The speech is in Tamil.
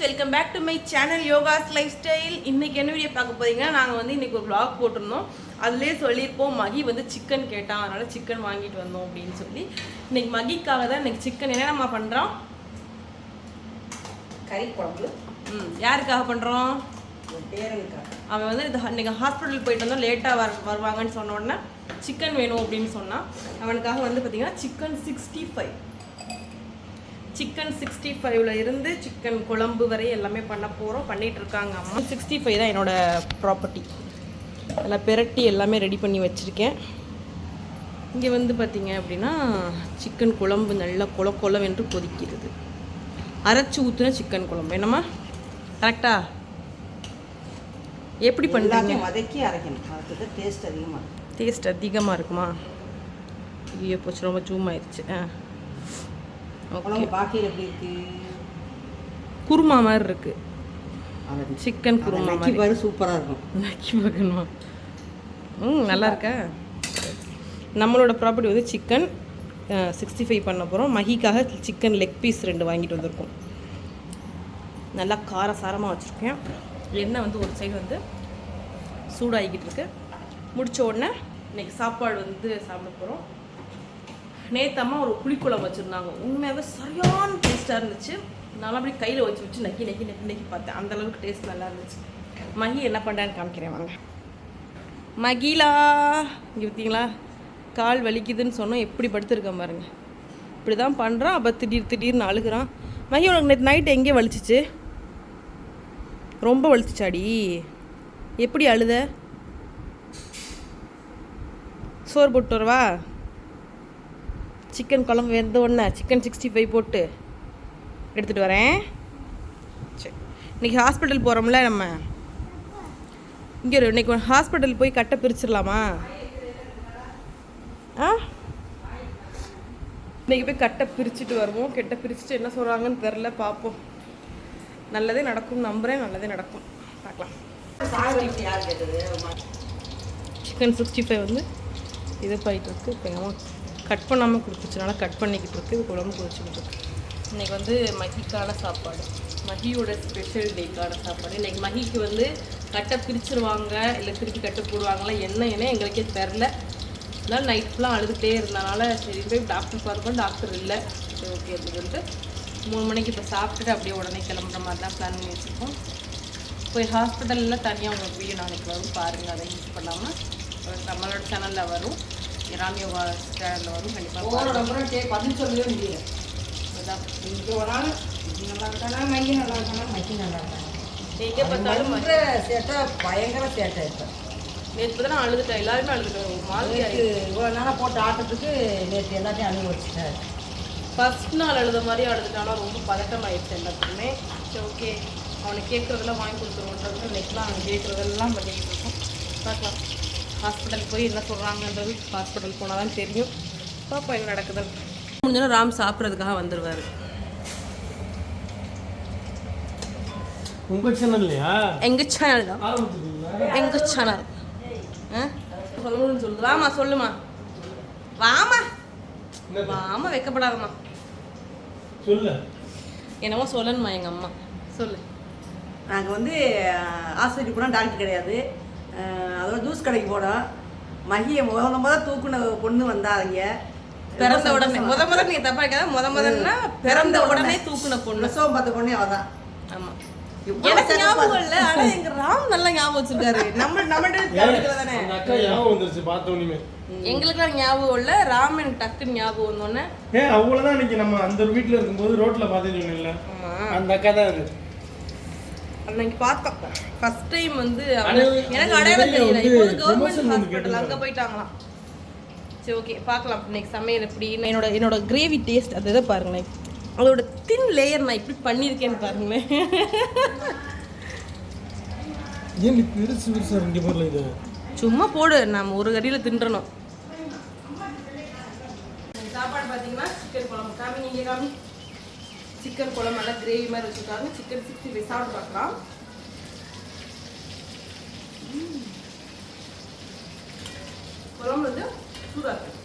குட்டீஸ் welcome back to my channel Yoga's lifestyle இன்னைக்கு என்ன வீடியோ பார்க்க போறீங்கன்னா நாங்கள் வந்து இன்னைக்கு ஒரு vlog போட்டிருந்தோம். அதுலேயே சொல்லியிருப்போம் மகி வந்து சிக்கன் கேட்டான். அதனால சிக்கன் வாங்கிட்டு வந்தோம் அப்படின்னு சொல்லி. இன்னைக்கு மகிக்காக தான் இன்னைக்கு சிக்கன் என்னென்னமா பண்ணுறோம் கறி குழம்பு. ம் யாருக்காக பண்ணுறோம் அவன் வந்து இது இன்னைக்கு ஹாஸ்பிட்டல் போயிட்டு வந்தோம். லேட்டாக வர வருவாங்கன்னு சொன்ன உடனே சிக்கன் வேணும் அப்படின்னு சொன்னான். அவனுக்காக வந்து பார்த்தீங்கன்னா chicken sixty five chicken sixty ஃபைவ்ல இருந்து சிக்கன் குழம்பு வரை எல்லாமே பண்ண போகிறோம் பண்ணிட்டு இருக்காங்க அம்மா. சிக்ஸ்டி ஃபைவ் தான் என்னோட ப்ராப்பர்ட்டி அதில் பெரட்டி எல்லாமே ரெடி பண்ணி வச்சுருக்கேன். இங்கே வந்து பார்த்தீங்க அப்படின்னா சிக்கன் குழம்பு நல்லா கொல கொலவென்று கொதிக்கிறது. அரைச்சி ஊற்றுன சிக்கன் குழம்பு. என்னம்மா? கரெக்டா எப்படி எல்லாத்தையும் வதக்கி அரைக்கணும். அதுக்கு டேஸ்ட் அதிகமாக டேஸ்ட் அதிகமாக இருக்குமா? ஐயோ போச்சு. ரொம்ப ஜூம் ஆயிடுச்சு. ஆ. குழம்பு பாக்கையில் எப்படி இருக்கு? குருமா மாதிரி இருக்கு. சிக்கன் குருமா மாதிரி. பாரு சூப்பராக இருக்கும். நக்கி பார்க்கணுமா ம் நல்லா இருக்கா? நம்மளோட ப்ராப்பர்ட்டி வந்து சிக்கன் சிக்ஸ்டி ஃபைவ் பண்ண போகிறோம் மகிக்காக சிக்கன் லெக் பீஸ் ரெண்டு வாங்கிட்டு வந்திருக்கோம். நல்லா காரசாரமாக வச்சுருக்கேன். எண்ணெய் வந்து ஒரு சைடு வந்து சூடாகிக்கிட்டு இருக்கு. முடிச்ச உடனே இன்னைக்கு சாப்பாடு வந்து சாப்பிட போகிறோம் நேத்தம்மா ஒரு புளிக்குழம்பு வச்சுருந்தாங்க. உண்மையாகவே சரியான டேஸ்ட்டாக இருந்துச்சு. நல்லா அப்படி கையில் வச்சு வச்சு நக்கி நக்கி நக்கி நக்கி பார்த்தேன். அந்த அளவுக்கு டேஸ்ட் நல்லா இருந்துச்சு. மகி என்ன பண்ணுறான்னு காமிக்கிறேன் வாங்க. மகிலா இங்கே பார்த்தீங்களா? கால் வலிக்குதுன்னு சொன்னோம். எப்படி படுத்துருக்கேன் பாருங்க. இப்படி தான் பண்ணுறான் அப்போ திடீர் திடீர்னு அழுகுறான். மகி உனக்கு நேற்று நைட் எங்கே வலிச்சிச்சு? ரொம்ப வலிச்சிச்சாடி. எப்படி அழுத? சோறு போட்டு வரவா? சிக்கன் குழம்பு வெந்த உடனே சிக்கன் சிக்ஸ்டி ஃபைவ் போட்டு எடுத்துகிட்டு வரேன். சரி. இன்றைக்கி ஹாஸ்பிட்டல் போகிறோம்ல நம்ம. இங்கே இன்றைக்கி இன்னைக்கு ஹாஸ்பிட்டல் போய் கட்டை பிரிச்சிடலாமா? ஆ? இன்னைக்கு போய் கட்டை பிரிச்சுட்டு வருவோம். கெட்டை பிரிச்சுட்டு என்ன சொல்கிறாங்கன்னு தெரில பார்ப்போம் நல்லதே நடக்கும் நம்புகிறேன் நல்லதே நடக்கும். பார்க்கலாம். சிக்கன் சிக்ஸ்டி ஃபைவ் வந்து இது போயிட்டு இருக்கு. இப்போ கட் பண்ணாமல் கொடுத்துச்சுனால கட் பண்ணிக்கிட்டு இருக்கு. இது குழம்பு குடிச்சுக்கிட்டு இருக்கு. இன்னைக்கு வந்து மகிக்கான சாப்பாடு. மகியோட ஸ்பெஷல் டேக்கான சாப்பாடு. இன்றைக்கி மகிக்கு வந்து கட்டை பிரிச்சிருவாங்க இல்லை திருப்பி கட்டை போடுவாங்களா என்ன என்ன எங்களுக்கே தெரில அதனால் நைட் ஃபுல்லாக அழுதுகிட்டே இருந்தனால சரி போய் டாக்டர் பார்ப்போம் டாக்டர் இல்லை. சரி ஓகே அப்படின்னு சொல்லிட்டு மூணு மணிக்கு இப்போ சாப்பிட்டுட்டு அப்படியே உடனே கிளம்புற மாதிரி தான் பிளான் பண்ணி வச்சுருக்கோம். போய் ஹாஸ்பிட்டலில் தனியாக உங்களுக்கு வீடியோ நாளைக்கு வரும். பாருங்கள் அதை யூஸ் பண்ணாமல் நம்மளோட சேனலில் வரும். ராம் யோகா சேனலில் வரும் கண்டிப்பாக பதில் சொல்லவே முடியல. இங்கே ஒரு நாள் இது நல்லா இருக்கானா மைய நல்லா இருக்கானா? மைக்கி நல்லா இருக்கானா எங்கே பார்த்தாலும் சேட்டை பயங்கர சேட்டை இப்போ. நேற்று தான் நான் அழுதுட்டேன் எல்லாருமே அழுதுட்டேன் மாதிரி இவ்வளோ நேரம் போட்ட ஆட்டத்துக்கு நேற்று எல்லாத்தையும் அழுக வச்சுட்டாரு ஃபர்ஸ்ட் நாள் அழுத மாதிரி அழுதுட்டானா ரொம்ப பதட்டம் ஆயிடுச்சு எல்லாத்துக்குமே. சரி ஓகே அவனுக்கு கேட்குறதெல்லாம் வாங்கி கொடுத்துருவோன்றது இன்னைக்குலாம் அவன் கேட்குறதெல்லாம் பண்ணிக்கிட்டு இருக்கோம். பார்க்கலாம். ஹாஸ்பிட்டல் போய் என்ன சொல்கிறாங்கன்றது ஹாஸ்பிட்டல் போனால் தான் தெரியும். பார்ப்போம் என்ன நடக்குதுன்னு முடிஞ்சோன்னா ராம் சாப்பிட்றதுக்காக வந்துடுவார் உங்க சேனல்லையா எங்கள் சேனல் தான். எங்கள் சேனல் ஆ? சொல்லணும்னு சொல்லு. வாமா சொல்லுமா. வாமா? வாமா வைக்கப்படாதம்மா. சொல்லு. என்னமோ சொல்லணுமா எங்கள் அம்மா. சொல்லு. நாங்கள் வந்து ஆஸ்பத்திரி போனால் டாக்டர் கிடையாது. அதோட ஜூஸ் கடைக்கு போனோம் மகியை முத முத தூக்குன பொண்ணு வந்தாங்க பிறந்த உடனே முத முத நீங்க தப்பா இருக்காத. முத முதல்னா பிறந்த உடனே தூக்குன பொண்ணு. பிரசவம் பார்த்த பொண்ணே அவள் தான் ஆமா எனக்கு ஞாபகம் இல்ல. ஆனா எங்க ராம் நல்லா ஞாபகம் வச்சிருக்காரு. நம்ம தவிர்க்கல தானே ஞாபகம் வந்துருச்சு எங்களுக்குலாம் ஞாபகம் இல்ல. ராம் எனக்கு டக்குன்னு ஞாபகம் வந்தோடனே ஏ அவ்வளவுதான் நம்ம அந்த வீட்ல இருக்கும்போது ரோட்ல அந்த அக்கா தான் அது அன்னைக்கு பார்த்தோம் ஃபர்ஸ்ட் டைம் வந்து எனக்கு அடையாளம் தெரியல. இப்போ கவர்மெண்ட் ஹாஸ்பிட்டல் அங்க. போயிட்டாங்களாம். சரி ஓகே பார்க்கலாம் இன்னைக்கு சமையல் எப்படி? என்னோட என்னோட கிரேவி டேஸ்ட் அது இதை பாருங்களேன். அதோட தின் லேயர் நான் இப்படி பண்ணியிருக்கேன்னு பாருங்களேன். ஏன் பெருசு பெருசா ரெண்டு பேர்ல இது? சும்மா போடு நம்ம ஒரு கறியில் தின்றணும். சாப்பாடு பார்த்தீங்கன்னா சிக்கன் குழம்பு. காமி நீங்கள் காமி. சிக்கன் குழம்பு நல்லா கிரேவி மாதிரி வச்சுருக்காங்க. சிக்கன் சிக்ஸ்டி ஃபைவ் சாப்பிட்டு பார்க்கலாம். குழம்பு வந்து சூடாக இருக்கு.